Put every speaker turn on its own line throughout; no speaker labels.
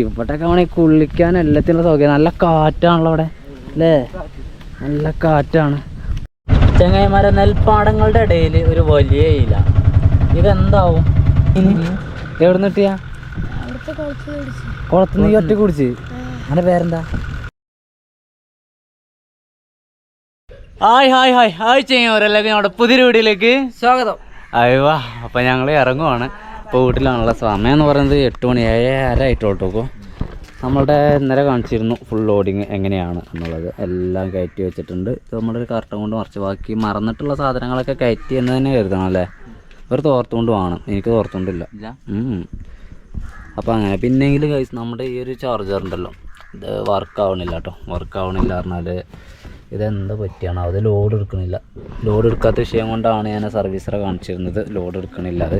ഇവിടെയൊക്കെ ആണെങ്കിൽ കുളിക്കാൻ എല്ലാത്തിനുള്ള സൗകര്യം. നല്ല കാറ്റാണല്ലോ അവിടെ അല്ലേ? നല്ല കാറ്റാണ്. ചെങ്ങായിമാരെ നെൽപ്പാടങ്ങളുടെ ഇടയിൽ ഒരു വലിയ ഇല. ഇതെന്താവും? എവിടുന്ന് എവിടെ കിട്ടിയാ? കുളത്തുനിന്ന് നീ ഒറ്റ കുടിച്ച്. അങ്ങനെ പേരെന്താ? Hi hi hi. ഹായ് ചെയ്യുന്നവരെല്ലാം നമ്മുടെ പുതിയൊരു വീഡിയോയിലേക്ക് സ്വാഗതം. അയ്യോ അപ്പം ഞങ്ങൾ ഇറങ്ങുവാണ്. ഇപ്പോൾ വീട്ടിലാണുള്ള സമയം എന്ന് പറയുന്നത് എട്ട് മണി ഏഴര ആയിട്ടോട്ടോ ഇപ്പോൾ നമ്മളുടെ ഇന്നലെ കാണിച്ചിരുന്നു ഫുൾ ലോഡിങ് എങ്ങനെയാണ് എന്നുള്ളത്. എല്ലാം കയറ്റി വെച്ചിട്ടുണ്ട്. ഇത് നമ്മുടെ ഒരു കർട്ടൻ കൊണ്ട് മറിച്ച് ബാക്കി മറന്നിട്ടുള്ള സാധനങ്ങളൊക്കെ കയറ്റി എന്ന് തന്നെ കരുതണം അല്ലേ? ഒരു തോർത്തുകൊണ്ട് വേണം. എനിക്ക് തോർത്തുകൊണ്ടില്ല അപ്പോൾ അങ്ങനെ. പിന്നെങ്കിൽ നമ്മുടെ ഈ ഒരു ചാർജർ ഉണ്ടല്ലോ. ഇത് വർക്ക് ആവണില്ല കേട്ടോ വർക്ക് ആവണില്ല പറഞ്ഞാൽ ഇതെന്താ പറ്റിയാണ്? അത് ലോഡ് എടുക്കണില്ല. ലോഡ് എടുക്കാത്ത വിഷയം കൊണ്ടാണ് ഞാൻ സർവീസറെ കാണിച്ചിരുന്നത്. ലോഡ് എടുക്കണില്ല അത്.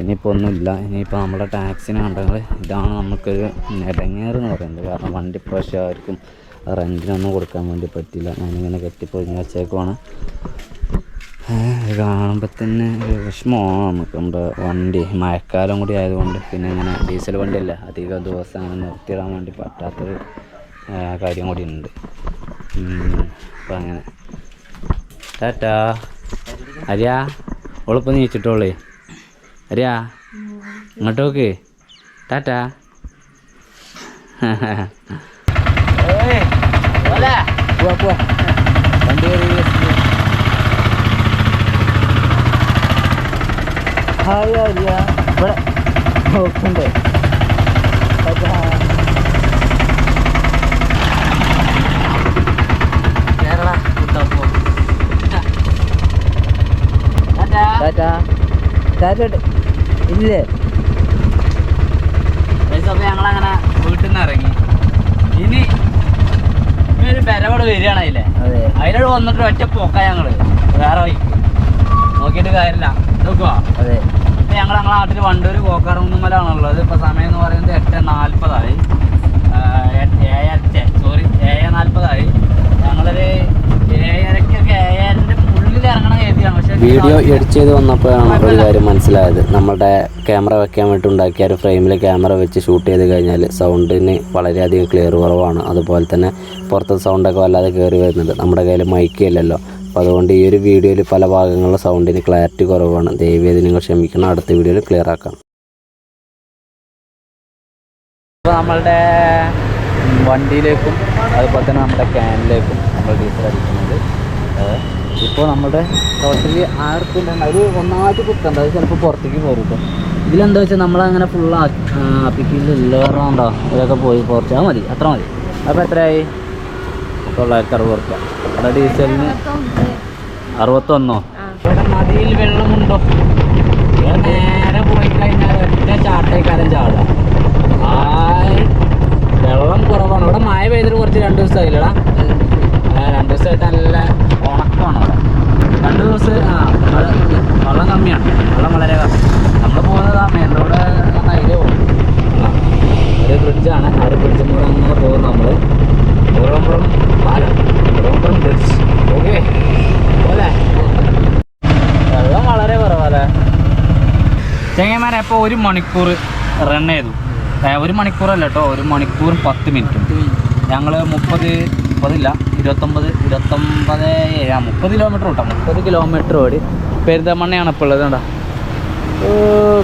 ഇനിയിപ്പോൾ ഒന്നുമില്ല. ഇനിയിപ്പോൾ നമ്മുടെ ടാക്സിന് കണ്ടെങ്കിൽ ഇതാണ് നമുക്കൊരു ഇടങ്ങേറ് എന്ന് പറയുന്നത്. കാരണം വണ്ടി പ്രാവശ്യം ആർക്കും റെന്റിനൊന്നും കൊടുക്കാൻ വേണ്ടി പറ്റില്ല ഞാനിങ്ങനെ കെട്ടിപ്പൊഴിഞ്ഞ് വെച്ചേക്കുവാണ്. കാണുമ്പോൾ തന്നെ വിഷമമാണ്. നമുക്ക് നമ്മുടെ വണ്ടി മഴക്കാലം കൂടി ആയതുകൊണ്ട് പിന്നെ ഇങ്ങനെ ഡീസൽ വണ്ടിയല്ല. അധികം ദിവസം അങ്ങനെ നിർത്തിയിടാൻ വേണ്ടി പറ്റാത്തൊരു കാര്യം കൂടി ഉണ്ട്. അപ്പം അങ്ങനെ ടാറ്റാ അരിയാ ഓളിപ്പോൾ നീച്ചിട്ടോളേ അരിയാ ഇങ്ങോട്ട് നോക്ക് ടാറ്റാ പോവാ പോവാ വണ്ടി കയറി ഹായ് ആര്യ ഇവിടെ നോക്കണ്ടേ കേരള ഇല്ലേ? അപ്പോൾ ഞങ്ങളങ്ങനെ വീട്ടിൽ നിന്ന് ഇറങ്ങി. ഇനി ഒരു ബലവട് വരികയാണ് അതിലെ
അതെ.
അതിനോട് വന്നിട്ട് ഒറ്റ പോക്ക ഞങ്ങൾ. വേറെ വഴിക്ക് നോക്കിയിട്ട് കാര്യമില്ല. നോക്കുവാ.
അതെ.
ഇപ്പൊ ഞങ്ങൾ ഞങ്ങളെ നാട്ടിൽ വണ്ടൂര് കോക്കാറമുന്നമലാണുള്ളത് ഇപ്പൊ സമയം എന്ന് പറയുന്നത് എട്ട് നാൽപ്പതായി.
വീഡിയോ എഡിറ്റ് ചെയ്ത് വന്നപ്പോഴാണ് ഒരു കാര്യം മനസ്സിലായത്. നമ്മളുടെ ക്യാമറ വെക്കാൻ വേണ്ടി ഉണ്ടാക്കിയ ഒരു ഫ്രെയിമിൽ ക്യാമറ വെച്ച് ഷൂട്ട് ചെയ്ത് കഴിഞ്ഞാൽ സൗണ്ടിന് വളരെയധികം ക്ലിയർ കുറവാണ്. അതുപോലെ തന്നെ പുറത്തെ സൗണ്ടൊക്കെ വല്ലാതെ കയറി വരുന്നുണ്ട് നമ്മുടെ കയ്യിൽ മൈക്ക് ഇല്ലല്ലോ. അപ്പോൾ അതുകൊണ്ട് ഈ ഒരു വീഡിയോയിൽ പല ഭാഗങ്ങളിലും സൗണ്ടിന് ക്ലാരിറ്റി കുറവാണ്. ദയവേത് നിങ്ങൾ ക്ഷമിക്കണം. അടുത്ത വീഡിയോയിൽ ക്ലിയർ ആക്കാം.
അപ്പോൾ നമ്മളുടെ വണ്ടിയിലേക്കും അതുപോലെ തന്നെ നമ്മുടെ ക്യാനിലേക്കും നമ്മൾ ഡീസൽ അടിക്കുന്നത്. ഇപ്പോൾ നമ്മുടെ ടോട്ടലി ആയിരത്തിന്റെ ഒരു ഒന്നാമത്തെ കുത്തണ്ട. അത് ചിലപ്പോൾ പുറത്തേക്ക് കേട്ടോ ഇതിലെന്താ വെച്ചാൽ നമ്മളങ്ങനെ ഫുൾ ആപ്പിക്കില്ലുണ്ടോ ഇതൊക്കെ പോയി കുറച്ചാൽ മതി. അത്ര മതി. അപ്പോൾ എത്രയായി? തൊള്ളായിരത്തി അറുപത് റുപ്യ അവിടെ ഡീസലിന് അറുപത്തൊന്നോ? ഇവിടെ നദിയിൽ വെള്ളമുണ്ടോ? നേരെ പോയി കഴിഞ്ഞാൽ ഒറ്റ ചാട്ടേക്കാരൻ ചാടുക ആ വെള്ളം കുറവാണ്. ഇവിടെ മഴ പെയ്തിട്ട് കുറച്ച് രണ്ട് ദിവസമായില്ലടാ. രണ്ട് ദിവസമായിട്ട് നല്ല ഉണക്കമാണ് അവിടെ രണ്ട് ദിവസം ആ വെള്ളം കമ്മിയാണ്. വെള്ളം വളരെ നമ്മൾ പോകുന്നത് ആ മെയിൻ റോഡ് അതിലേ പോകും. ഒരു ബ്രിഡ്ജാണ് ആ ഒരു ബ്രിഡ്ജിൽ കൂടെ അങ്ങനെ പോകും നമ്മൾ ഉറമ്പുറം പാലം. Urampuram bridge okay. പോലെ. വെള്ളം വളരെ കുറവല്ലേ? ചെങ്ങന്മാരെ അപ്പോൾ ഒരു മണിക്കൂർ റൺ ചെയ്തു. ഒരു മണിക്കൂറല്ല കേട്ടോ. ഒരു മണിക്കൂറും പത്ത് മിനിറ്റും ഞങ്ങൾ മുപ്പത് മുപ്പതില്ല. ഇരുപത്തൊമ്പത് ഇരുപത്തൊമ്പത് ആ മുപ്പത് കിലോമീറ്റർ ഓട്ടാം മുപ്പത് കിലോമീറ്റർ ഓടി. പെരിന്തൽമണ്ണയാണ് ഇപ്പോൾ ഉള്ളത് കണ്ടോ? ഓ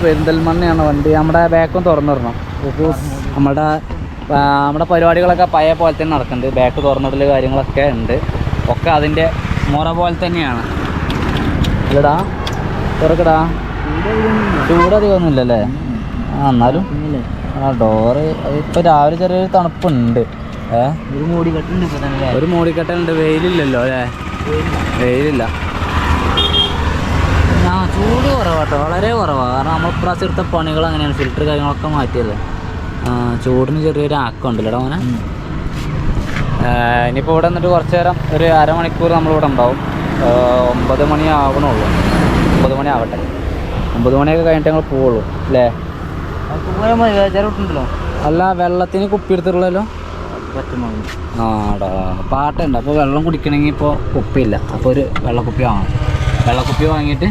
പെരിന്തൽമണ്ണയാണ് വണ്ടി. നമ്മുടെ ബാക്കും തുറന്നിടണം. നമ്മുടെ നമ്മുടെ പരിപാടികളൊക്കെ പഴയ പോലെ തന്നെ നടക്കുന്നുണ്ട്. ബാക്ക് തുറന്നിടൽ കാര്യങ്ങളൊക്കെ ഉണ്ട്. ഒക്കെ അതിന്റെ മുറ പോലെ തന്നെയാണ്. അല്ലടാ തുറക്കടാ. ചൂടധികമൊന്നുമില്ലല്ലേ? ആ എന്നാലും ആ ഡോറ് ഇപ്പോൾ രാവിലെ ചെറിയൊരു തണുപ്പുണ്ട്.
ഒരു
മൂടിക്കെട്ടലുണ്ട് വെയിലില്ലല്ലോ അല്ലേ? വെയിലില്ല. ആ ചൂട് കുറവാട്ടോ വളരെ കുറവാ. കാരണം നമ്മൾ ഇപ്രാവശ്യം എടുത്ത പണികൾ അങ്ങനെയാണ് ഫിൽറ്റർ കാര്യങ്ങളൊക്കെ മാറ്റിയത് ചൂടിന് ചെറിയൊരു ആക്കം ഉണ്ടല്ലോ അങ്ങനെ ഇനിയിപ്പോൾ ഇവിടെ നിന്നിട്ട് കുറച്ച് നേരം ഒരു അരമണിക്കൂർ നമ്മളിവിടെ ഉണ്ടാവും. ഒമ്പത് മണി ആവണുള്ളൂ. ഒമ്പത് മണി ആവട്ടെ. ഒമ്പത് മണിയൊക്കെ കഴിഞ്ഞിട്ട് ഞങ്ങൾ പോവുള്ളൂ അല്ലേ? അല്ല വെള്ളത്തിന് കുപ്പി എടുത്തിട്ടുള്ളല്ലോ ആടാ പാട്ടുണ്ട്. അപ്പോൾ വെള്ളം കുടിക്കണമെങ്കിൽ ഇപ്പോൾ കുപ്പിയില്ല. അപ്പോൾ ഒരു വെള്ളക്കുപ്പി വാങ്ങണം. വെള്ളക്കുപ്പി വാങ്ങിയിട്ട്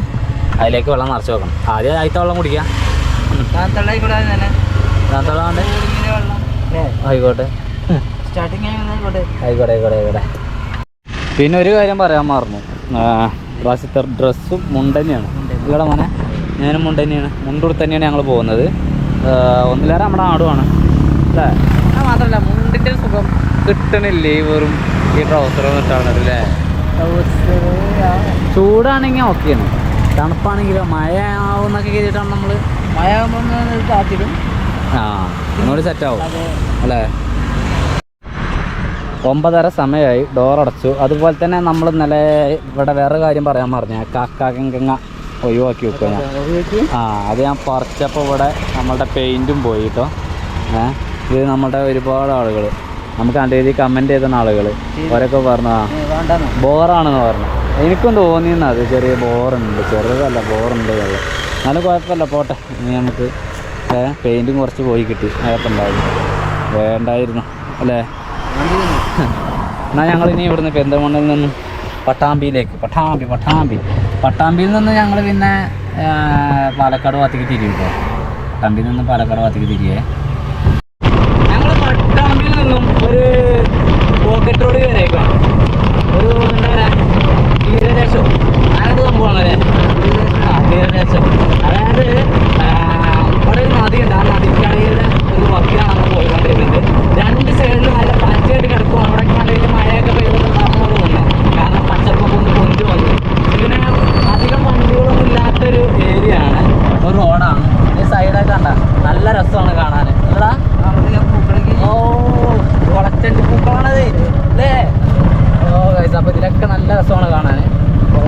അതിലേക്ക് വെള്ളം നിറച്ച് വെക്കണം. ആദ്യം ആദ്യത്തെ വെള്ളം കുടിക്കാം. ആയിക്കോട്ടെ
ആയിക്കോട്ടെ.
ആയിക്കോട്ടെ. ആയിക്കോട്ടെ ആയിക്കോട്ടെ പിന്നെ ഒരു കാര്യം പറയാൻ മറന്നു. പ്രാവശ്യത്തെ ഡ്രസ്സും മുണ്ടന്നെയാണ് ഇവിടെ മോനെ. ഞാനും മുണ്ടന്നെയാണ് മുണ്ടുടുത്ത് തന്നെയാണ് ഞങ്ങൾ പോകുന്നത്. ഒന്നിലേറെ നമ്മുടെ നാടുമാണ്. അല്ലേ? മാത്രമല്ല മുണ്ടിന്റെ സുഖം. കിട്ടണില്ലേ ഈ വെറും ഈ ട്രൗസർ ഇട്ടാണ് അല്ലേ ചൂടാണെങ്കിൽ ഓക്കെയാണ് തണുപ്പാണെങ്കിലോ മഴ ആവുന്നൊക്കെ ചെയ്തിട്ടാണ് നമ്മൾ
മഴ ആകുമ്പോൾ കാത്തിടും.
ആ ഒന്നുകൂടി സെറ്റ് ആവും. അല്ലേ? ഒമ്പതര സമയമായി ഡോർ അടച്ചു. അതുപോലെ തന്നെ നമ്മൾ ഇന്നലെ ഇവിടെ വേറെ കാര്യം പറയാൻ പറഞ്ഞു കാക്കാക്കങ്ങ ഒഴിവാക്കി വെക്കുക ഞാൻ. ആ അത് ഞാൻ പറിച്ചപ്പോൾ ഇവിടെ നമ്മളുടെ പെയിന്റും പോയി കേട്ടോ ഏ? ഇത് നമ്മുടെ ഒരുപാട് ആളുകൾ നമുക്ക് നല്ല രീതിയിൽ കമന്റ് ചെയ്ത ആളുകൾ അവരൊക്കെ പറഞ്ഞു ബോറാണെന്ന് പറഞ്ഞു. എനിക്കും തോന്നിയെന്നാ അത് ചെറിയ ബോറുണ്ട്. ചെറുതല്ല ബോറുണ്ട് വെള്ളം. എന്നാലും കുഴപ്പമില്ല പോട്ടെ. ഇനി നമുക്ക് പെയിന്റും കുറച്ച് പോയി കിട്ടി. അതൊക്കെ ഉണ്ടായിരുന്നു വേണ്ടായിരുന്നു അല്ലേ? എന്നാൽ ഞങ്ങൾ ഇനി ഇവിടുന്ന് പെന്തമണ്ണിൽ നിന്ന് പട്ടാമ്പിയിലേക്ക്. പട്ടാമ്പി പട്ടാമ്പി. പട്ടാമ്പിയിൽ നിന്ന് ഞങ്ങൾ പിന്നെ പാലക്കാട് ഭാഗത്തേക്ക് തിരിയും കേട്ടോ പട്ടാമ്പിയിൽ നിന്ന് പാലക്കാട് ഭാഗത്തേക്ക് തിരിയേ ഞങ്ങൾ പട്ടാമ്പിയിൽ നിന്നും ഒരു പോക്കറ്റ് റോഡ് കയറിയേക്കാണ് ഒരു എന്താ പറയുക തീരദേശം അങ്ങനത്തെ സംഭവമാണല്ലേ ആ തീരദേശം അതായത് ആ, ഇവിടെ ഒരു നദിയുണ്ട് ആ നദിക്കടയിലെ ഒരു വക്കിലാണ് നമ്മൾ പോയിക്കൊണ്ടിരിക്കുന്നത് രണ്ട് സൈഡിലും നല്ല പച്ചയായിട്ട് കിടക്കും അവിടെ നല്ല വലിയ മഴയൊക്കെ പെയ്യുന്നത് നടന്നു തോന്നുന്നത് കാരണം പച്ചപ്പൊക്കെ ഒന്ന് പൊന്തി വന്നു പിന്നെ അധികം വണ്ടികളൊന്നും ഇല്ലാത്തൊരു ഏരിയ ആണ് ഒരു റോഡാണ് ഈ സൈഡൊക്കെ കണ്ട നല്ല രസമാണ് കാണാൻ എടാ ഓ വളച്ചണ്ടി പൂക്കളാണത് അല്ലേ ഓ ഗൈസ് അപ്പോൾ ഇതിലൊക്കെ നല്ല രസമാണ് കാണാൻ ഓ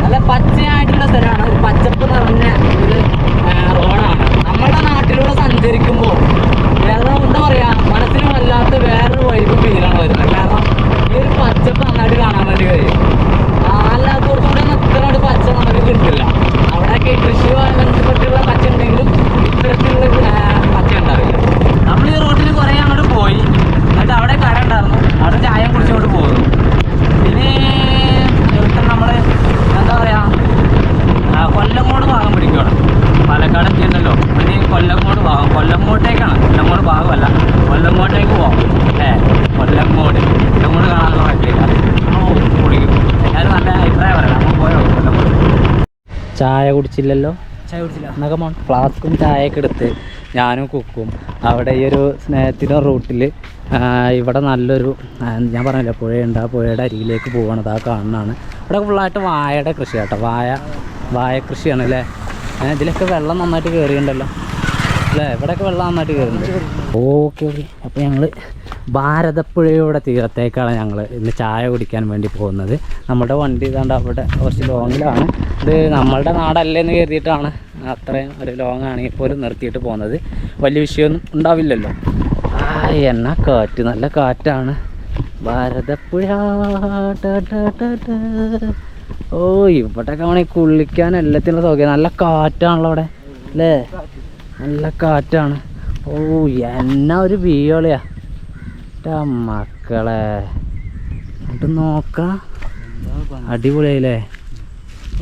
നല്ല പച്ചയായിട്ടുള്ള സ്ഥലമാണ് ഒരു പച്ചപ്പ് നിറഞ്ഞ ഒരു ആ, റോഡാണ് നമ്മുടെ നാട്ടിലൂടെ സഞ്ചരിക്കുമ്പോൾ വേറെ എന്താ പറയാ മനസ്സിന് വല്ലാത്ത വേറൊരു വൈബ് ഫീലാണ് വരുന്നത് കാരണം ഈ ഒരു പച്ചപ്പ് നന്നായിട്ട് കാണാൻ വേണ്ടി കഴിയും അല്ലാത്തവർക്കൂടെ ഇത്രയോട് പച്ച നമുക്ക് കിട്ടില്ല അവിടെയൊക്കെ ഈ കൃഷിയുമായി ബന്ധപ്പെട്ടുള്ള പച്ച ഉണ്ടെങ്കിലും ഇത്തരത്തിലുള്ള ആ, പച്ച ഉണ്ടാവില്ല നമ്മൾ ഈ റോട്ടിൽ കുറേ അങ്ങോട്ട് പോയി എന്നിട്ട് അവിടെ കട ഉണ്ടായിരുന്നു അവിടെ ചായ കുടിച്ചോണ്ട് പോകുന്നു ഇനി ഇവിടുത്തെ നമ്മൾ എന്താ പറയാ ആ, കൊല്ലങ്കോട് ഭാഗം പിടിക്കണം പാലക്കാട് എത്തിയിട്ടുണ്ടല്ലോ ഇനി കൊല്ലങ്കോട് ഭാഗം കൊല്ലങ്കോട്ടേക്കാണ് കൊല്ലങ്കോട് ഭാഗമല്ല കൊല്ലങ്കോട്ടേക്ക് പോകാം ഏ കൊല്ലങ്കോട് കൊല്ലങ്കോട് കാണാനുള്ള പറ്റില്ല ഓ കുടിക്കും എല്ലാവരും നല്ല അഭിപ്രായം പറയാം നമ്മൾ പോയോ കൊല്ലങ്കോട് ചായ കുടിച്ചില്ലല്ലോ?
ചായ കുടിച്ചില്ല.
എന്നൊക്കെ മോൻ ഫ്ലാസ്കും ചായയൊക്കെ എടുത്ത് ഞാനും കുക്കും. അവിടെ ഈ ഒരു സ്നേഹത്തിന്റെ റൂട്ടിൽ ഇവിടെ നല്ലൊരു ഞാൻ പറഞ്ഞില്ല പുഴയുണ്ട്. ആ പുഴയുടെ അരിയിലേക്ക് പോകണത് ആ കാണുന്നതാണ്. ഇവിടെ ഫുള്ളായിട്ട് വാഴയുടെ കൃഷി കേട്ടോ. വായ വാഴ കൃഷിയാണ് അല്ലേ ഇതിലൊക്കെ വെള്ളം നന്നായിട്ട് കയറിയിട്ടുണ്ടല്ലോ അല്ലേ? ഇവിടെയൊക്കെ വെള്ളം നന്നായിട്ട് കയറുന്നുണ്ട്. Okay okay. അപ്പോൾ ഞങ്ങൾ ഭാരതപ്പുഴയുടെ തീരത്തേക്കാണ് ഞങ്ങൾ ഇന്ന് ചായ കുടിക്കാൻ വേണ്ടി പോകുന്നത്. നമ്മുടെ വണ്ടി ഇതാണ്ട് അവിടെ കുറച്ച് ലോങ്ങിലാണ്. ഇത് നമ്മളുടെ നാടല്ലേന്ന് കരുതിയിട്ടാണ് അത്രയും ഒരു ലോങ് ആണെങ്കിൽ പോലും നിർത്തിയിട്ട് പോകുന്നത്. വലിയ വിഷയമൊന്നും ഉണ്ടാവില്ലല്ലോ. ആ എന്നാ കാറ്റ്. നല്ല കാറ്റാണ്. ഭാരതപ്പുഴ. ഓ ഇവിടെയൊക്കെ വേണമെങ്കിൽ കുളിക്കാൻ എല്ലാത്തിനുള്ള സൗകര്യം. നല്ല കാറ്റാണല്ലോ അവിടെ. അല്ലേ? നല്ല കാറ്റാണ്. ഓ എന്നാ ഒരു വീയോളിയാ മക്കളെ. എന്നിട്ട് നോക്കാം. അടിപൊളിയായില്ലേ?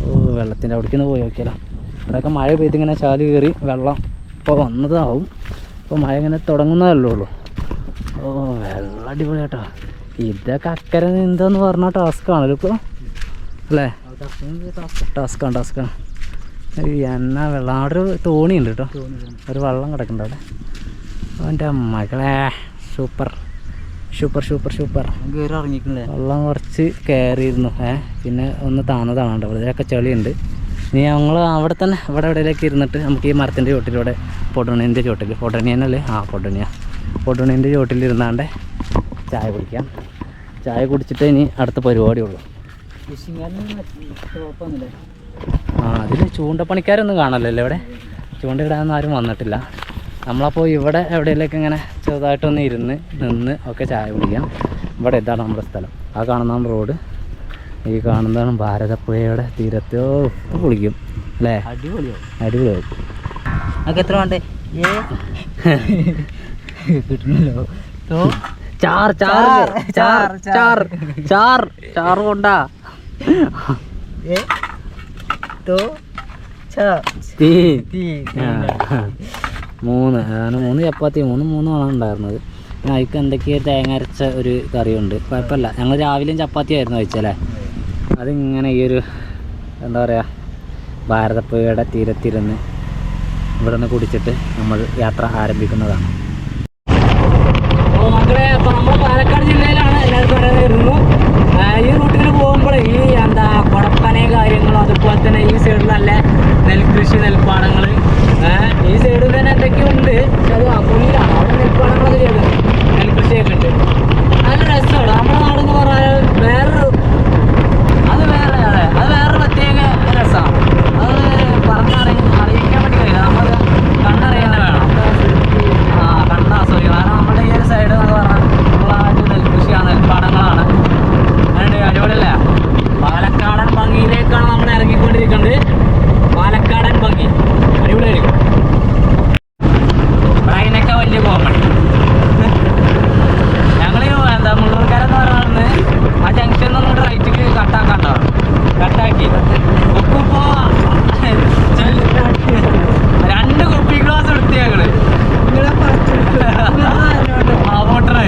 ഓ വെള്ളത്തിന്റെ അവിടേക്ക് ഒന്ന് പോയി നോക്കിയാലോ. ഇവിടെയൊക്കെ മഴ പെയ്ത് ഇങ്ങനെ ചാൽ കയറി വെള്ളം ഇപ്പോൾ വന്നതാവും. ഇപ്പോൾ മഴ ഇങ്ങനെ തുടങ്ങുന്നതല്ലേ ഉള്ളൂ. ഓ വെള്ളം അടിപൊളിയാട്ടോ. ഇതൊക്കെ അക്കരെ നീന്താന്ന് പറഞ്ഞ ടാസ്ക് ആണല്ലോ ഇപ്പോൾ അല്ലേ? ടാസ്ക്കാണ് ടാസ്ക്കാണ് എന്നാ വെള്ളം. അവിടെ ഒരു തോണിയുണ്ട് കേട്ടോ. ഒരു വെള്ളം കിടക്കുന്നുണ്ട് അവിടെ. അവന്റെ മകളെ സൂപ്പർ. Super super super.
ഇറങ്ങിക്കണ്ടേ
വെള്ളം കുറച്ച് കയറിയിരുന്നു. ഏ പിന്നെ ഒന്ന് താന്നതാണ് കേട്ടോ ഇതിലൊക്കെ ചെളിയുണ്ട്. ഇനി ഞങ്ങൾ അവിടെ തന്നെ ഇവിടെ എവിടെയൊക്കെ ഇരുന്നിട്ട് നമുക്ക് ഈ മരത്തിന്റെ ചോട്ടിലൂടെ പൊടണീന്റെ ചോട്ടിൽ പൊടണിയനല്ലേ ആ പൊടണിയ. പൊടണീന്റെ ചോട്ടിൽ ഇരുന്നാണ്ട് ചായ കുടിക്കാം. ചായ കുടിച്ചിട്ട് ഇനി അടുത്ത പരിപാടിയുള്ളൂ.
ഫിഷിംഗ്
ആ അതിൽ ചൂണ്ടപ്പണിക്കാരൊന്നും കാണല്ലോ ഇവിടെ. ചൂണ്ടയിടാനൊന്നും ആരും വന്നിട്ടില്ല. നമ്മളപ്പോൾ ഇവിടെ എവിടെയെങ്കിലൊക്കെ ഇങ്ങനെ ചെറുതായിട്ടൊന്ന് ഇരുന്ന് നിന്ന് ഒക്കെ ചായ കുടിക്കാം. ഇവിടെ ഇതാണ് നമ്മുടെ സ്ഥലം. ആ കാണുന്നതാണ് റോഡ്. ഈ കാണുന്നതാണ് ഭാരതപ്പുഴയുടെ തീരത്തോ. ഉപ്പ് കുളിക്കും അല്ലേ?
അടിപൊളിയോ
അടിപൊളിയാവും.
നമുക്ക് എത്ര വേണ്ടേ കിട്ടണല്ലോ.
ചാർ ചാർ ചാർ കൊണ്ടാ.
തോ ച
തീ
തീ.
മൂന്ന് അതാണ് മൂന്ന് ചപ്പാത്തി മൂന്ന് മൂന്നാണ് ഉണ്ടായിരുന്നത്. പിന്നെ അതിക്ക് എന്തൊക്കെയോ തേങ്ങ അരച്ച ഒരു കറിയുണ്ട്. കുഴപ്പമില്ല. ഞങ്ങൾ രാവിലെയും ചപ്പാത്തി ആയിരുന്നു കഴിച്ചല്ലേ അതിങ്ങനെ ഈ ഒരു എന്താ പറയുക ഭാരതപ്പുഴയുടെ തീരത്തിരുന്ന് ഇവിടെ നിന്ന് കുടിച്ചിട്ട് നമ്മൾ യാത്ര ആരംഭിക്കുന്നതാണ്. മക്കളെ അപ്പോൾ നമ്മൾ പാലക്കാട് ജില്ലയിലാണ് എല്ലാവർക്കും അറിയാമായിരുന്നു ഈ റൂട്ടിൽ പോകുമ്പോൾ ഈ എന്താ കുടപ്പനയും കാര്യങ്ങളും അതുപോലെ തന്നെ ഈ സൈഡിൽ നല്ല നെൽകൃഷി നെൽപ്പാടങ്ങൾ ഈ സൈഡിൽ തന്നെ എന്തൊക്കെയുണ്ട് പക്ഷെ അത് പുള്ളിയാണ് അവിടെ നെൽപ്പാടങ്ങളൊക്കെ ചെയ്തത് നെൽകൃഷിയൊക്കെ ഉണ്ട് നല്ല രസമാണ് നമ്മുടെ നാടെന്ന് പറഞ്ഞാൽ വേറൊരു അത് വേറെ അതെ അത് വേറൊരു പ്രത്യേക രസമാണ് അത് പറഞ്ഞറിയ അറിയിക്കാൻ വേണ്ടി കഴിയില്ല നമ്മൾ കണ്ടറിയാൻ വേണം ആ കണ്ട ആസ്വദിക്കണം കാരണം നമ്മുടെ ഈ ഒരു സൈഡ് എന്നൊക്കെ പറഞ്ഞാൽ ഫുള്ളായിട്ട് നെൽകൃഷിയാണ് നെൽപ്പാടങ്ങളാണ് അതുകൊണ്ട് അടിപൊളിയല്ലേ പാലക്കാടൻ ഭംഗിയിലേക്കാണ് നമ്മൾ ഇറങ്ങിക്കൊണ്ടിരിക്കുന്നത് പാലക്കാടൻ ഭംഗി അടിപൊളിയായിരിക്കും ഇവിടെ അതിനൊക്കെ വലിയ കോമഡി ഞങ്ങൾ എന്താ മുള്ളൂർക്കാരെന്ന് പറയുന്നത് ആ ജംഗ്ഷനിൽ നിന്ന് റൈറ്റിക്ക് കട്ടാക്കണ്ടോ കട്ടാക്കി ഉപ്പിപ്പോ രണ്ട് കുപ്പി ഗ്ലാസ് എടുത്തി ഞങ്ങൾ ആ വോട്ടറ്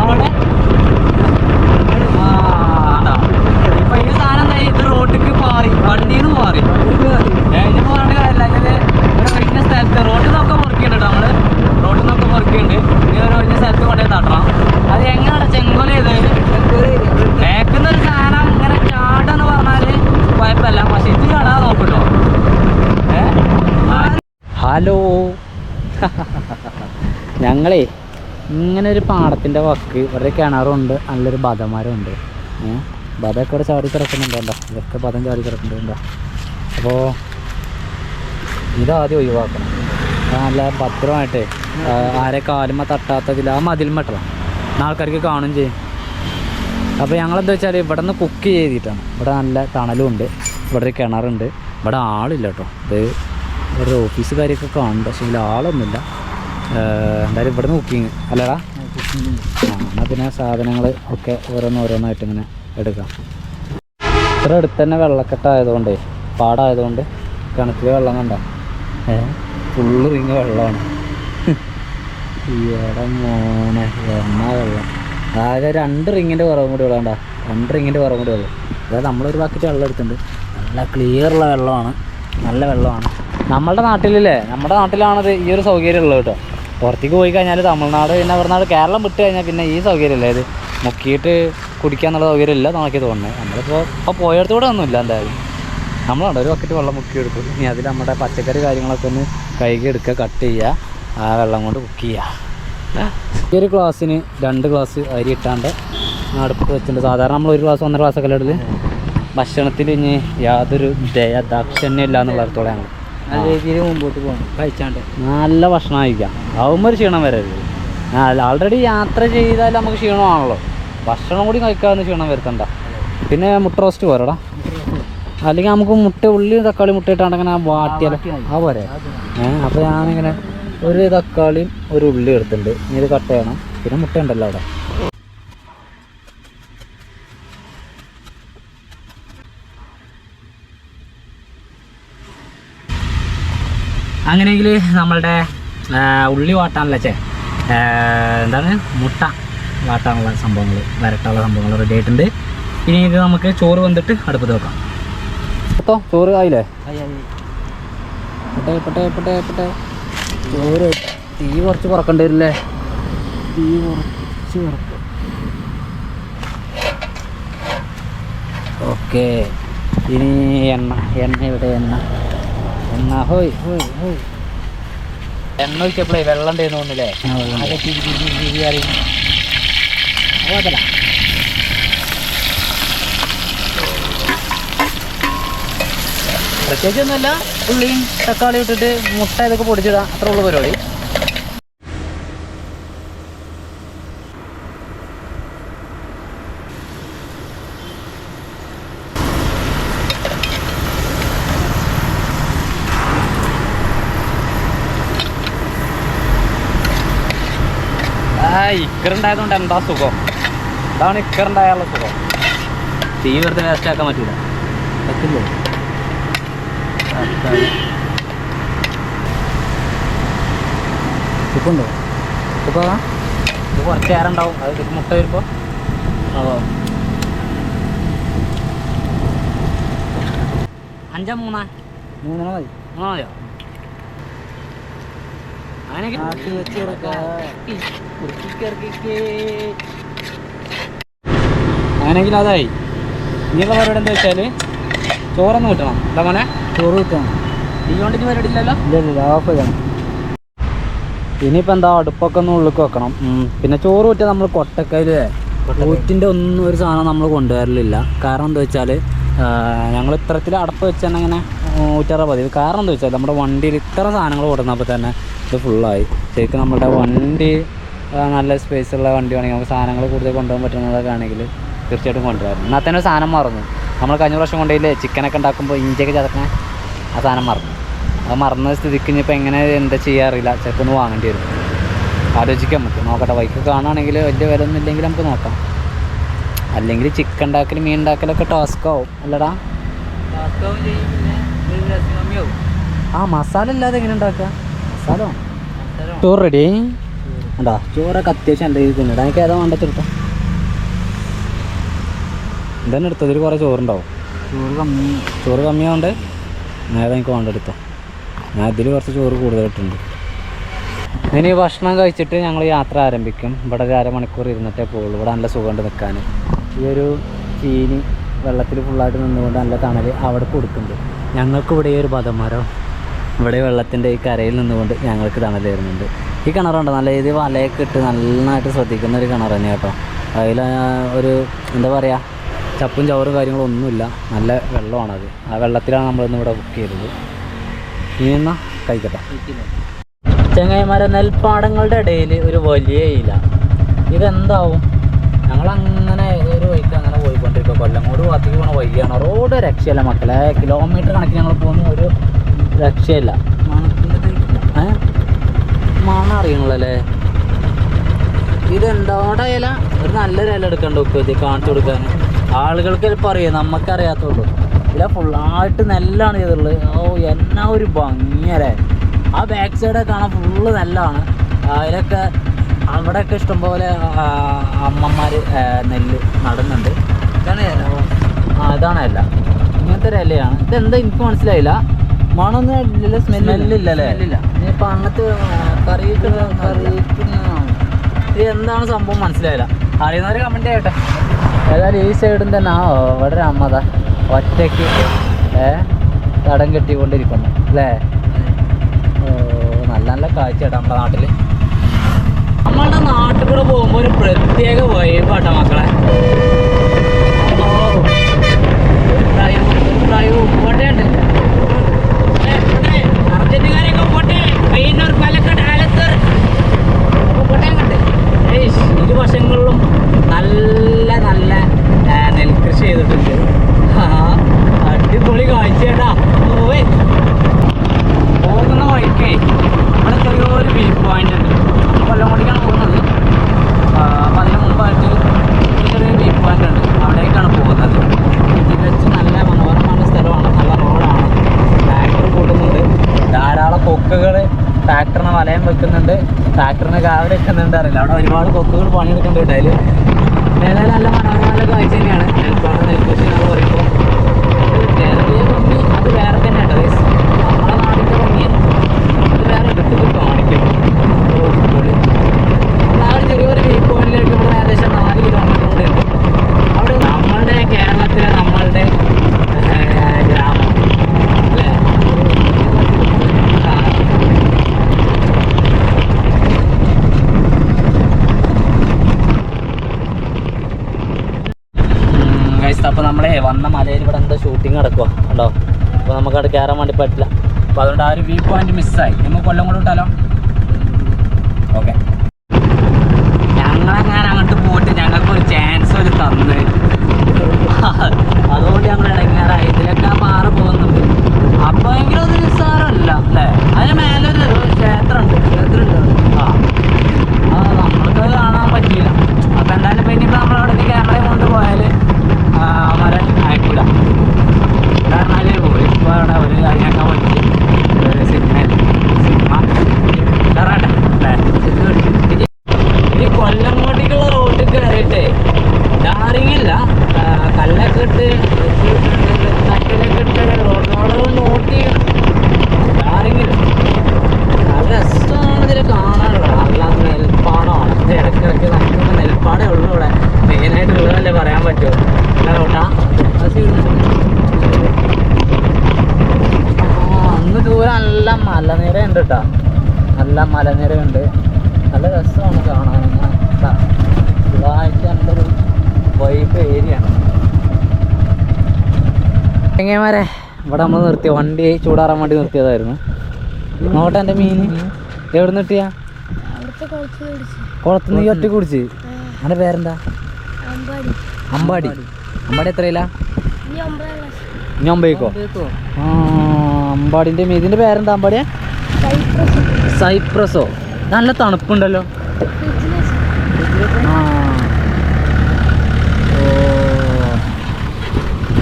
അവിടെ ആ അതാ ഇപ്പൊ ഈ സാധനം ദേ ഇത് റോഡിക്ക് മാറി വണ്ടിന്ന് മാറി ഇതിന് പോകേണ്ട കാര്യമില്ല ഇത് ഒരു ഒഴിഞ്ഞ സ്ഥലത്ത് റോഡിൽ നിന്നൊക്കെ മുറിക്കുന്നുണ്ട് നമ്മൾ റോഡിൽ നിന്നൊക്കെ മുറിക്കുന്നുണ്ട് ഇനി ഒരു ഒഴിഞ്ഞ സ്ഥലത്ത് കൊണ്ടേ തട്ടണം അത് എങ്ങനെയാണ് ചെങ്കോല ചെയ്ത് കേൾക്കുന്ന ഒരു സാധനം ഇങ്ങനെ ചാടെന്ന് പറഞ്ഞാൽ കുഴപ്പമില്ല പക്ഷെ ഇത് ചാടാ നോക്കട്ടോ ഹലോ ഞങ്ങളേ ഇങ്ങനെ ഒരു പാടത്തിന്റെ വക്ക്. ഒരു കിണറുണ്ട് നല്ലൊരു ബതമരമുണ്ട് ഏഹ് ബദമൊക്കെ ഇവിടെ ചാടി കിടക്കുന്നുണ്ടോ ഇതൊക്കെ ബദം ചാടി കിടക്കുന്നുണ്ടോ അപ്പോൾ ഇതാദ്യം ഒഴിവാക്കണം. നല്ല ഭദ്രമായിട്ട് ആരെ കാലുമ തട്ടാത്തതിൽ ആ മതിൽമട്ടണം ആൾക്കാർക്ക് കാണും ചെയ്യും. അപ്പോൾ ഞങ്ങളെന്താ വെച്ചാൽ ഇവിടെ നിന്ന് കുക്ക് ചെയ്തിട്ടാണ്. ഇവിടെ നല്ല തണലും ഉണ്ട് ഇവിടെ ഒരു കിണറുണ്ട്. ഇവിടെ ആളില്ല കേട്ടോ. ഇത് ഒരു ഓഫീസ് കാര്യമൊക്കെ കാണും പക്ഷേ ഇതിൽ ആളൊന്നുമില്ല. എന്തായാലും ഇവിടെ നിന്ന് കുക്കിങ് അല്ലടാ ആ പിന്നെ സാധനങ്ങൾ ഒക്കെ ഓരോന്നോരോന്നായിട്ട് ഇങ്ങനെ എടുക്കാം. ഇത്ര അടുത്ത് തന്നെ വെള്ളക്കെട്ടായതുകൊണ്ടേ പാടായതുകൊണ്ട് കിണറ്റിൽ വെള്ളം കണ്ട. ഏ ഫുള്ള് റിങ് വെള്ളമാണ്. ഇവിടെ മോനെ എണ്ണ വെള്ളം? ആകെ രണ്ട് റിങ്ങിന്റെ കുറവും കൂടി ഉള്ളതാണ്ട രണ്ട് റിങ്ങിന്റെ കുറവും കൂടി ഉള്ളു. അതായത് നമ്മളൊരു ബക്കറ്റ് വെള്ളം എടുത്തിട്ടുണ്ട്. നല്ല ക്ലിയറുള്ള വെള്ളമാണ്. നല്ല വെള്ളമാണ്. നമ്മളുടെ നാട്ടിലില്ലേ? നമ്മുടെ നാട്ടിലാണത് ഈ ഒരു സൗകര്യം ഉള്ളത് കേട്ടോ. പുറത്തേക്ക് പോയി കഴിഞ്ഞാൽ തമിഴ്നാട് പിന്നെ അവിടുന്ന് കേരളം വിട്ട് കഴിഞ്ഞാൽ പിന്നെ ഈ സൗകര്യമില്ല. ഇത് മുക്കിയിട്ട് കുടിക്കാന്നുള്ള സൗകര്യം ഇല്ല നമുക്ക് തോന്നുന്നത്. നമ്മളിപ്പോൾ ഇപ്പോൾ പോയടത്തൂടെ ഒന്നുമില്ല എന്തായാലും. നമ്മളുണ്ട് ഒരു ബക്കറ്റ് വെള്ളം മുക്കി എടുത്തു ഇനി അതിൽ നമ്മുടെ പച്ചക്കറി കാര്യങ്ങളൊക്കെ ഒന്ന് കഴുകി എടുക്കുക കട്ട് ചെയ്യുക. ആ വെള്ളം കൊണ്ട് കുക്ക് ചെയ്യുക. ഈ ഒരു ഗ്ലാസ്സിന് രണ്ട് ഗ്ലാസ് അരി ഇട്ടാണ്ട് അടുപ്പ് വെച്ചിട്ടുണ്ട്. സാധാരണ നമ്മൾ ഒരു ഗ്ലാസ് ഒന്നര ഗ്ലാസ് ഒക്കെ ഇടൽ? ഭക്ഷണത്തിൽ ഇനി യാതൊരു ദയ ദാക്ഷണ്യം ഇല്ല എന്നുള്ളിടത്തോളം ഞങ്ങൾ
നല്ല രീതിയിൽ മുമ്പോട്ട് പോകണം കഴിച്ചാണ്ട്.
നല്ല ഭക്ഷണം കഴിക്കാം. ആവുമ്പോൾ ഒരു ക്ഷീണം വരരുത്. ആൾറെഡി യാത്ര ചെയ്താൽ നമുക്ക് ക്ഷീണമാണല്ലോ. ഭക്ഷണം കൂടി കഴിക്കാതെ ക്ഷീണം വരുത്തണ്ട. പിന്നെ മുട്ട റോസ്റ്റ് പോരടാ. അല്ലെങ്കിൽ നമുക്ക് മുട്ട ഉള്ളി തക്കാളി മുട്ട ഇട്ടാണ്ട് അങ്ങനെ വാട്ടിയാലോ. ആ പോരെ. ഏഹ് അപ്പോൾ ഞാനിങ്ങനെ ഒരു തക്കാളിയും ഒരു ഉള്ളി എടുത്തിട്ടുണ്ട്. ഇനി ഇത് കട്ട് ചെയ്യണം. പിന്നെ മുട്ട ഉണ്ടല്ലോ അവിടെ. അങ്ങനെയെങ്കിൽ നമ്മളുടെ ഉള്ളി വാട്ടാനുള്ള ചേ എന്താണ് മുട്ട വാട്ടാനുള്ള സംഭവങ്ങൾ വരട്ടാനുള്ള സംഭവങ്ങൾ റെഡി ആയിട്ടുണ്ട്. ഇനി ഇത് നമുക്ക് ചോറ് വന്നിട്ട് അടുപ്പത്ത് വെക്കാം. അപ്പോൾ ചോറ് ആയില്ലേ? പെട്ടെ പെട്ടെ പെട്ടെ പെട്ടെ. ചോറ് തീ കുറച്ച് കുറക്കേണ്ടി വരില്ലേ? തീ കുറച്ച് കുറക്കും ഓക്കെ. ഇനി എണ്ണ എണ്ണ ഇവിടെ എണ്ണ. എണ്ണ ഹോയ് ഹോയ് ഹോയ്. എണ്ണ ഒഴിച്ചപ്പോഴേ വെള്ളം ഉണ്ടെന്ന് തോന്നില്ലേ അതെ ചിരി ചിരി ചിരി അറിയും. കുഴപ്പമില്ല പ്രത്യേകിച്ചൊന്നുമില്ല ഉള്ളിയും തക്കാളി ഇട്ടിട്ട് മുട്ട ഇതൊക്കെ പൊടിച്ചിടാം. അത്ര ഉള്ള പരിപാടി ആ ഇക്കറുണ്ടായതുകൊണ്ട് എന്താ സുഖം? അതാണ് ഇക്കറുണ്ടായാലുള്ള സുഖം. തീ വെറുതെ വേസ്റ്റ് ആക്കാൻ പറ്റില്ല. പറ്റില്ലേ ഉപ്പുണ്ടോ? ഉപ്പാ ഇത് കുറച്ച് നേരം ഉണ്ടാവും. അത് മുട്ട വരുമ്പോൾ
അതോ
അഞ്ചാ മൂന്നാ?
മൂന്നെണ്ണം മതി.
മൂന്നാ മതിയോ? അങ്ങനെ
ആട്ടി വെച്ച് കൊടുക്കാം
അങ്ങനെയെങ്കിൽ അതായി. ഇനിയുള്ള പരിപാടി എന്താ വെച്ചാൽ ചോറൊന്നും കിട്ടണം. എന്താ മോനെ?
ചോറ് കിട്ടണം.
ഈ കൊണ്ടിന് പരിപാടി ഇല്ലല്ലോ?
ഇല്ല ഓഫ് ചെയ്യണം.
ഇനിയിപ്പോൾ എന്താ അടുപ്പൊക്കെ ഒന്ന് ഉള്ളിൽ വെക്കണം. പിന്നെ ചോറ് ഊറ്റിയാൽ നമ്മൾ കൊട്ടക്കയിൽ ഊറ്റിന്റെ ഒന്നും ഒരു സാധനം നമ്മൾ കൊണ്ടുവരലില്ല. കാരണം എന്താ വെച്ചാൽ ഞങ്ങൾ ഇത്തരത്തിൽ അടപ്പ് വെച്ച് തന്നെ അങ്ങനെ ഊറ്റാറ പതിവ്. കാരണം എന്താ വെച്ചാൽ നമ്മുടെ വണ്ടിയിൽ ഇത്ര സാധനങ്ങൾ കൊടുക്കുന്നപ്പോൾ തന്നെ ഇത് ഫുള്ളായി ശരിക്കും നമ്മുടെ വണ്ടി നല്ല സ്പേസ് ഉള്ള വണ്ടി ആണെങ്കിൽ നമുക്ക് സാധനങ്ങൾ കൂടുതൽ കൊണ്ടുപോകാൻ പറ്റുന്നതൊക്കെ ആണെങ്കിൽ തീർച്ചയായിട്ടും കൊണ്ടുവരാം എന്നാൽ തന്നെ സാധനം മറന്നു. നമ്മൾ കഴിഞ്ഞ പ്രാവശ്യം കൊണ്ടുപോയില്ലേ ചിക്കനൊക്കെ ഉണ്ടാക്കുമ്പോൾ ഇഞ്ചിയൊക്കെ ചതക്കണേ ആ സാധനം മറന്നു. അത് മറന്ന സ്ഥിതിക്ക് ഇനിയിപ്പോൾ എങ്ങനെ എന്താ ചെയ്യാറില്ല ചിലപ്പോൾ ഒന്ന് വാങ്ങേണ്ടി വരും. ആലോചിക്കാം നമുക്ക്. നോക്കട്ടെ ബൈക്ക് കാണുകയാണെങ്കിൽ വലിയ വില ഒന്നും ഇല്ലെങ്കിൽ നമുക്ക് നോക്കാം. അല്ലെങ്കിൽ ചിക്കൻ ഉണ്ടാക്കൽ മീൻ ഉണ്ടാക്കലൊക്കെ ടാസ്ക് ആവും. അല്ലടാ. ആ മസാല ഇല്ലാതെ എങ്ങനെ ഉണ്ടാക്കുക. ചോറ് റെഡി ഉണ്ടാ? ചോറൊക്കെ അത്യാവശ്യം എന്റെ രീതിയിൽ തിന്നിടാ എനിക്ക് ഏതാ വേണ്ട ചെറുത്ത ഇതന്നെ എടുത്തതിൽ കുറേ ചോറുണ്ടാവും.
ചോറ് കമ്മി.
ചോറ് കമ്മിയാവുണ്ട് നേരെ എനിക്ക് വേണ്ട എടുത്തോ? ഞാൻ ഇതിൽ കുറച്ച് ചോറ് കൂടുതലായിട്ടുണ്ട് ഇനി ഭക്ഷണം കഴിച്ചിട്ട് ഞങ്ങൾ യാത്ര ആരംഭിക്കും. ഇവിടെ ഒരു അരമണിക്കൂർ ഇരുന്നിട്ടേ പോകുള്ളൂ ഇവിടെ നല്ല സുഖമുണ്ട് നിൽക്കാൻ. ഈ ഒരു ചീനി വെള്ളത്തിൽ ഫുള്ളായിട്ട് നിന്നുകൊണ്ട് നല്ല തണൽ അവിടെ കൊടുക്കുന്നുണ്ട്. ഞങ്ങൾക്ക് ഇവിടെ ഈ ഒരു ബദമരം ഇവിടെ വെള്ളത്തിന്റെ ഈ കരയിൽ നിന്നുകൊണ്ട് ഞങ്ങൾക്ക് തണൽ വരുന്നുണ്ട് ഈ കിണറുണ്ട് നല്ല രീതിയിൽ വലയൊക്കെ ഇട്ട് നന്നായിട്ട് ശ്രദ്ധിക്കുന്ന ഒരു കിണർ തന്നെ കേട്ടോ. അതിൽ ഒരു എന്താ പറയുക ചപ്പും ചവറും കാര്യങ്ങളും ഒന്നുമില്ല. നല്ല വെള്ളമാണത് ആ വെള്ളത്തിലാണ് നമ്മളിന്ന് ഇവിടെ ബുക്ക് ചെയ്തത്. ഇനി എന്നാൽ കഴിക്കട്ടെ. ചെങ്ങായിമാരെ നെൽപ്പാടങ്ങളുടെ ഇടയിൽ ഒരു വലിയ ഇല. ഇതെന്താവും? ഞങ്ങളങ്ങനെ ഒരു വഴിക്ക് അങ്ങനെ പോയിക്കൊണ്ടിരിക്കുക കൊല്ലം കൊല്ലങ്ങോട് ഭാഗത്തേക്ക് പോണ വഴിയാണ്. റോഡ് രക്ഷയില്ല മക്കളെ. കിലോമീറ്റർ കണക്കിന് ഞങ്ങൾ പോകുന്ന ഒരു രക്ഷയില്ല. മണം അറിയണല്ലേ ഇതെന്താ ഇല? ഒരു നല്ലൊരു ഇല എടുക്കണ്ട ഉപ്പത്തി കാണിച്ചു കൊടുക്കാൻ ആളുകൾക്ക് ചിലപ്പോൾ അറിയാം നമുക്കറിയാത്തുള്ളൂ ഫുൾ ഫുള്ളായിട്ട് നെല്ലാണ് ചെയ്തിട്ടുള്ളത്. ഓ എന്നാ ഒരു ഭംഗിയല്ലേ? ആ ബാക്ക് സൈഡൊക്കെ കാണാൻ ഫുള്ള് നെല്ലാണ്. അതിലൊക്കെ അവിടെയൊക്കെ ഇഷ്ടംപോലെ അമ്മമാർ നെല്ല് നടുന്നുണ്ട്. ഇതാണ് ഇതാണ് ഇല. ഇങ്ങനത്തെ ഒരു ഇലയാണ്. ഇതെന്താ? എനിക്ക് മനസ്സിലായില്ല. മണമൊന്നും ഇല്ലല്ലോ സ്മെല്ലില്ലല്ലേ. ഇനിയിപ്പോൾ അങ്ങനത്തെ കറി ഇത് എന്താണ് സംഭവം മനസ്സിലായില്ല. അറിയുന്നവർ കമന്റ് ചെയ്യട്ടെ. ഏതായാലും ഈ സൈഡും തന്നെ. ആ വളരെ അമ്മത ഒറ്റയ്ക്ക് ഏ തടം കെട്ടിക്കൊണ്ടിരിക്കുന്നു അല്ലേ? നല്ല നല്ല കാഴ്ച കേട്ടോ നമ്മുടെ നാട്ടിൽ നമ്മളുടെ നാട്ടിൽ കൂടെ പോകുമ്പോൾ ഒരു പ്രത്യേക വൈബാട്ടോ മക്കളെ ഓ, ഒരു പ്രായം ഒരു പ്രായവും പോട്ടേണ്ട് പോട്ടെ. പയ്യന്നൂർ പാലക്കാട് ആലത്തൂർ. കോട്ടയം കണ്ട്. ഇരുവശങ്ങളിലും നല്ല നല്ല നെൽകൃഷി ചെയ്തിട്ടുണ്ട്. അടിപൊളി കാഴ്ചയേട്ടാ ഓവേ പോകുന്ന വഴിക്കേ ഇവിടെ ചെറിയൊരു വ്യൂ പോയിന്റ് ഉണ്ട്. കൊല്ലം കൊല്ലംകോടിക്കാണ് പോകുന്നത്. അപ്പം അതിന് മുമ്പായിട്ട് ചെറിയൊരു ചെറിയ വ്യൂ പോയിന്റ് ഉണ്ട്. അവിടേക്കാണ് പോകുന്നത്. തികച്ചും നല്ല മനോഹരമായ സ്ഥലമാണ്. നല്ല കൂട്ടുന്നുണ്ട് ധാരാളം കൊക്കുകൾ ട്രാക്ടറിന് വലയം വെക്കുന്നുണ്ട്. ട്രാക്ടറിന് കാവൽ വെക്കുന്നുണ്ട് അറിയില്ല. അവിടെ ഒരുപാട് കൊക്കുകൾ പണിയെടുക്കുന്നുണ്ട്. അതിൽ ഏതായാലും നല്ല മനോഹരമായ കാഴ്ച തന്നെയാണ് നെൽപ്പാട് നെൽകൃഷി എന്ന് പറയുമ്പോൾ കേരളീയ ഭംഗി അത് വേറെ തന്നെയാണ് guys. നമ്മുടെ നാടിന്റെ ഭംഗി അത് വേറെ എടുത്തിട്ട് കാണിക്കും ഓ, പൊളി. നമ്മൾ ആ ഒരു ചെറിയൊരു വ്യൂ പോയിന്റിലേക്ക് നമ്മൾ ഏകദേശം നാല് കിലോമീറ്റർ കൂടെ ഉണ്ട് അവിടെ നമ്മളുടെ കേരളത്തിലെ നമ്മളുടെ ഏർ, ഗ്രാമം അല്ലേ ആ. ഗൈസ് അപ്പോൾ നമ്മളെ വന്ന മലയിൽ ഇവിടെ എന്താ ഷൂട്ടിംഗ് നടക്കുക ഉണ്ടോ അപ്പോൾ നമുക്ക് അവിടെ കയറാൻ വേണ്ടി പറ്റില്ല അപ്പോൾ അതുകൊണ്ട് ആ ഒരു വ്യൂ പോയിന്റ് മിസ്സായി നമുക്ക് കൊല്ലം കൂടെ വിട്ടാലോ ഓക്കെ ഞങ്ങളങ്ങനെ അങ്ങോട്ട് പോയിട്ട് ഞങ്ങൾക്ക് ഒരു ചാൻസ് ഒരു തന്ന് അതുകൊണ്ട് ഞങ്ങൾ ഇടങ്ങാറായി ഇതിലൊക്കെ ആ പാറ പോകുന്നുണ്ട് അപ്പോൾ എങ്കിലും അത് നിസ്സാരമല്ല അല്ലേ അതിന് മേലെ ഒരു ക്ഷേത്രമുണ്ട് ക്ഷേത്രമുണ്ട് ആ ആ നമ്മൾക്ക് കാണാൻ പറ്റിയില്ല അപ്പം എന്തായാലും ഇപ്പം ഇനിയിപ്പോൾ നമ്മൾ അവിടെ ക്യാമറ കൊണ്ട് പോയാൽ മരം അയക്കൂല കാരണം പോയി ഇപ്പോൾ അവിടെ ഒരു അതിനൊക്കെ പറ്റി ഒരു സിനിമ സിനിമ കയറാട്ടെ അല്ലേ എങ്ങനെമാരെ ഇവിടെ നമ്മൾ നിർത്തിയ വണ്ടി ചൂടാറാൻ വേണ്ടി നിർത്തിയതായിരുന്നു. നോട്ടെ എന്റെ മീൻ എവിടെ നിർത്തിയാ
കുളത്ത് നീ പിടിച്ചു
കുളത്തുനിന്ന് ഈ ഒറ്റ കുടിച്ച്. അവന്റെ പേരെന്താ?
അമ്പാടി.
അമ്പാടി. എത്രയില്ല ഇനി അമ്പയിക്കോ ആ അമ്പാടിന്റെ മീൻ. ഇതിന്റെ പേരെന്താ അമ്പാടി?
സൈപ്രസ്.
നല്ല തണുപ്പുണ്ടല്ലോ. ആ. ഓ.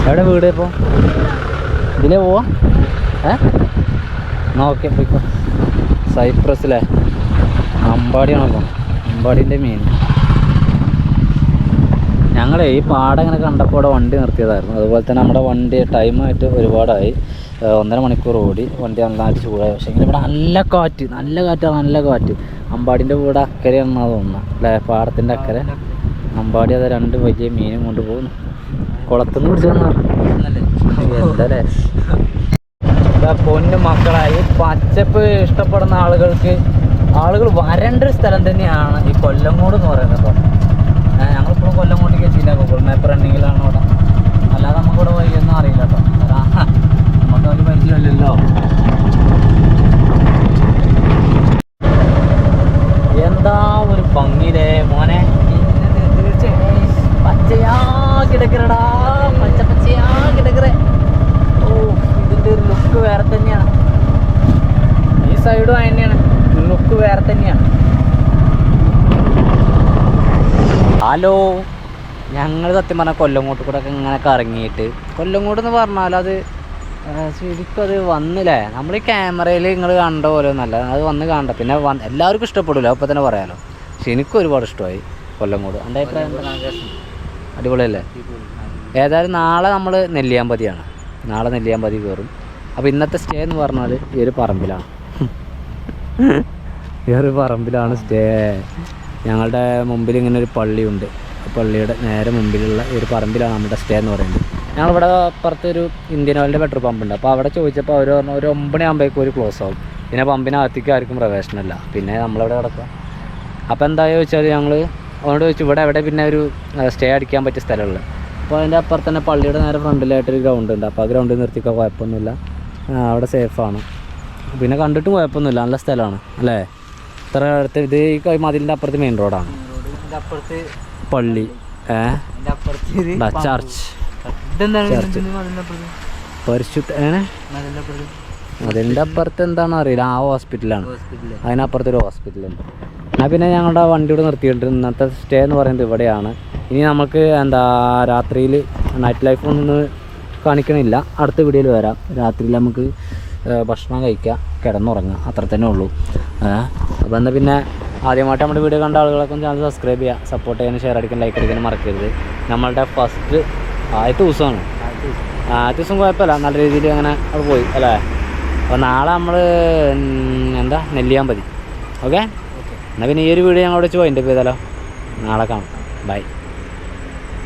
എവിടെ വീട് ഇപ്പോൾ ഇതിലേ പോവാ. ഏ? എന്നാ ഓക്കെ പോയിക്കോ. സൈപ്രസിലെ അമ്പാടിയാണല്ലോ. അമ്പാടിന്റെ മീൻ ഞങ്ങളെ ഈ പാടം ഇങ്ങനെ കണ്ടപ്പോൾ അവിടെ വണ്ടി നിർത്തിയതായിരുന്നു. അതുപോലെ തന്നെ നമ്മുടെ വണ്ടി ടൈമായിട്ട് ഒരുപാടായി. ഒന്നര മണിക്കൂർ ഓടി. വണ്ടി നന്നായിട്ട് ചൂടായി. പക്ഷേ ഇവിടെ നല്ല കാറ്റ്. നല്ല കാറ്റാണ് നല്ല കാറ്റ്. അമ്പാടിന്റെ വീട് അക്കരയാണെന്നാണ് തോന്നുന്നത് അല്ലേ പാടത്തിന്റെ അക്കരെ. അമ്പാടി അത് രണ്ട് വലിയ മീനും കൊണ്ട് പോകുന്നു കുളത്തുനിന്ന് പിടിച്ചതെന്ന് എന്തല്ലേ ഇതാ പൊന്നു മക്കളായി. പച്ചപ്പ് ഇഷ്ടപ്പെടുന്ന ആളുകൾക്ക് ആളുകൾ വരേണ്ട ഒരു സ്ഥലം തന്നെയാണ് ഈ കൊല്ലംകോട് എന്ന് പറയുന്നത് കേട്ടോ. ഞങ്ങളിപ്പോഴും കൊല്ലങ്കോട്ടേക്ക് എത്തിയില്ല ഗൂഗിൾ മാപ്പ് റണ്ണിങ്ങിലാണ് അവിടെ അല്ലാതെ നമുക്കിവിടെ വഴിയൊന്നും അറിയില്ല കേട്ടോ കാരണം നമുക്ക് ഒരു പരിചയമില്ലല്ലോ എന്താ ഒരു ഭംഗിയിലേ മോനെ പച്ചയാ കിടക്കറടാ പച്ച പച്ചയാ കിടക്കറേ ഓ ഇതിന്റെ ഒരു ലുക്ക് വേറെ തന്നെയാണ് ഈ സൈഡും തന്നെയാണ് ലുക്ക് വേറെ തന്നെയാണ് ഹലോ ഞങ്ങൾ സത്യം പറഞ്ഞാൽ കൊല്ലങ്ങോട്ട് കൂടെ ഒക്കെ ഇങ്ങനെ കറങ്ങിയിട്ട്. കൊല്ലങ്ങോട് എന്ന് പറഞ്ഞാൽ അത് ശരിക്കും അത് വന്നില്ലേ? നമ്മൾ ഈ ക്യാമറയിൽ നിങ്ങൾ കണ്ട പോലെ ഒന്നല്ല അത് വന്ന് കണ്ട. പിന്നെ വന്ന് എല്ലാവർക്കും ഇഷ്ടപ്പെടില്ല അപ്പോൾ തന്നെ പറയാലോ. പക്ഷെ എനിക്കും ഒരുപാട് ഇഷ്ടമായി കൊല്ലങ്ങോട്. എന്റെ അഭിപ്രായം? അടിപൊളിയല്ലേ? ഏതായാലും നാളെ നമ്മൾ നെല്ലിയാമ്പതിയാണ്. നാളെ നെല്ലിയാമ്പതി കയറും അപ്പോൾ ഇന്നത്തെ സ്റ്റേ എന്ന് പറഞ്ഞാൽ ഈ ഒരു പറമ്പിലാണ്. ഈ ഒരു പറമ്പിലാണ് സ്റ്റേ. ഞങ്ങളുടെ മുമ്പിൽ ഇങ്ങനെ ഒരു പള്ളിയുണ്ട്. പള്ളിയുടെ നേരെ മുമ്പിലുള്ള ഒരു പറമ്പിലാണ് നമ്മുടെ സ്റ്റേ എന്ന് പറയുന്നത്. ഞങ്ങളിവിടെ അപ്പുറത്ത് ഒരു ഇന്ത്യൻ ഓയിലിന്റെ പെട്രോൾ പമ്പ് ഉണ്ട്. അപ്പോൾ അവിടെ ചോദിച്ചപ്പോൾ അവർ പറഞ്ഞു ഒരു ഒമ്പണി ആകുമ്പോഴേക്കും ഒരു ക്ലോസ് ആവും. പിന്നെ പമ്പിനകത്തേക്ക് ആർക്കും പ്രവേശനമില്ല പിന്നെ നമ്മളവിടെ കിടക്കുക. അപ്പോൾ എന്താ ചോദിച്ചാൽ ഞങ്ങൾ അവനോട് ചോദിച്ചു ഇവിടെ എവിടെ പിന്നെ ഒരു സ്റ്റേ അടിക്കാൻ പറ്റിയ സ്ഥലമുള്ളത്? അപ്പോൾ അതിന്റെ അപ്പുറത്ത് തന്നെ പള്ളിയുടെ നേരെ ഫ്രണ്ടിലായിട്ടൊരു ഗ്രൗണ്ട് ഉണ്ട്. അപ്പോൾ ആ ഗ്രൗണ്ടിൽ നിർത്തിക്കോ കുഴപ്പമൊന്നുമില്ല. അവിടെ സേഫാണ് പിന്നെ കണ്ടിട്ടും കുഴപ്പമൊന്നുമില്ല. നല്ല സ്ഥലമാണ്. അല്ലേ? ഇത്ര അടുത്ത് ഇത് ഈ മതിലിന്റെ അപ്പുറത്ത് മെയിൻ റോഡാണ്
അപ്പുറത്ത്
പള്ളി. ഏ? ചർച്ച് പരിശുദ്ധ ഏ?
മതിലിന്റെ അപ്പുറത്ത്
അതിന്റെ അപ്പുറത്ത് എന്താണെന്ന് അറിയില്ല. ആ ഹോസ്പിറ്റലാണ് അതിനപ്പുറത്തൊരു ഹോസ്പിറ്റൽ ഹോസ്പിറ്റലുണ്ട് എന്നാൽ പിന്നെ ഞങ്ങളുടെ വണ്ടി ഇവിടെ നിർത്തിയിട്ട് ഇന്നത്തെ സ്റ്റേ എന്ന് പറയുന്നത് ഇവിടെയാണ്. ഇനി നമുക്ക് എന്താ രാത്രിയിൽ നൈറ്റ് ലൈഫ് ഒന്നും കാണിക്കണില്ല. അടുത്ത വീഡിയോയിൽ വരാം. രാത്രിയിൽ നമുക്ക് ഭക്ഷണം കഴിക്കാം. കിടന്നുറങ്ങുക അത്ര തന്നെ ഉള്ളൂ. അപ്പോൾ എന്നാൽ പിന്നെ ആദ്യമായിട്ട് നമ്മുടെ വീഡിയോ കണ്ട ആളുകളൊക്കെ ചാനൽ സബ്സ്ക്രൈബ് ചെയ്യുക. സപ്പോർട്ട് ചെയ്യാനും ഷെയർ അടിക്കാൻ ലൈക്ക് അടിക്കാനും മറക്കരുത്. നമ്മളുടെ ഫസ്റ്റ് ആദ്യത്തെ ദിവസമാണ്. ആദ്യത്തെ ദിവസം കുഴപ്പമില്ല. നല്ല രീതിയിൽ അങ്ങനെ അവിടെ പോയി അല്ലേ? അപ്പോൾ നാളെ നമ്മൾ എന്താ? നെല്ലിയാമ്പതി. ഓക്കെ എന്നാൽ പിന്നെ ഈ ഒരു വീഡിയോ ഞങ്ങളോട് വെച്ച് പോയിന്റെ ചെയ്താലോ നാളെ കാണാം. ബൈ